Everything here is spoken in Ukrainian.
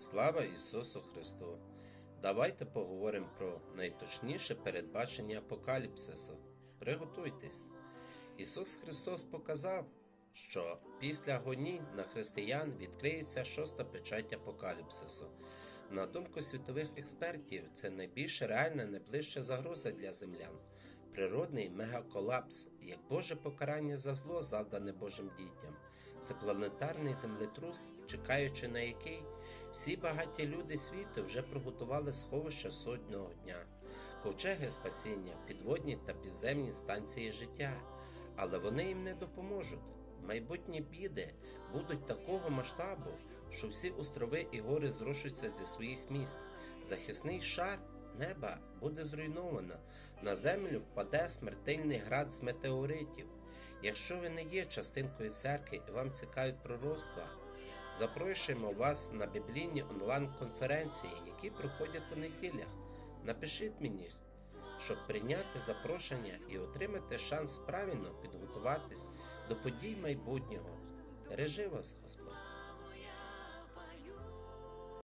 Слава Ісусу Христу! Давайте поговоримо про найточніше передбачення апокаліпсису. Приготуйтесь. Ісус Христос показав, що після гонінь на християн відкриється шоста печать апокаліпсису. На думку світових експертів, це найбільш реальна, найближча загроза для землян. Природний мегаколапс, як Боже покарання за зло, завдане Божим дітям. Це планетарний землетрус, чекаючи на який всі багаті люди світу вже приготували сховища сотного дня, ковчеги спасіння, підводні та підземні станції життя, але вони їм не допоможуть. Майбутні біди будуть такого масштабу, що всі острови і гори зрушаться зі своїх місць. Захисний шар неба буде зруйновано. На землю впаде смертельний град з метеоритів. Якщо ви не є частинкою церкви і вам цікавить пророцтва, запрошуємо вас на біблійні онлайн-конференції, які проходять по неділях. Напишіть мені, щоб прийняти запрошення і отримати шанс правильно підготуватись до подій майбутнього. Бережи вас, Господь!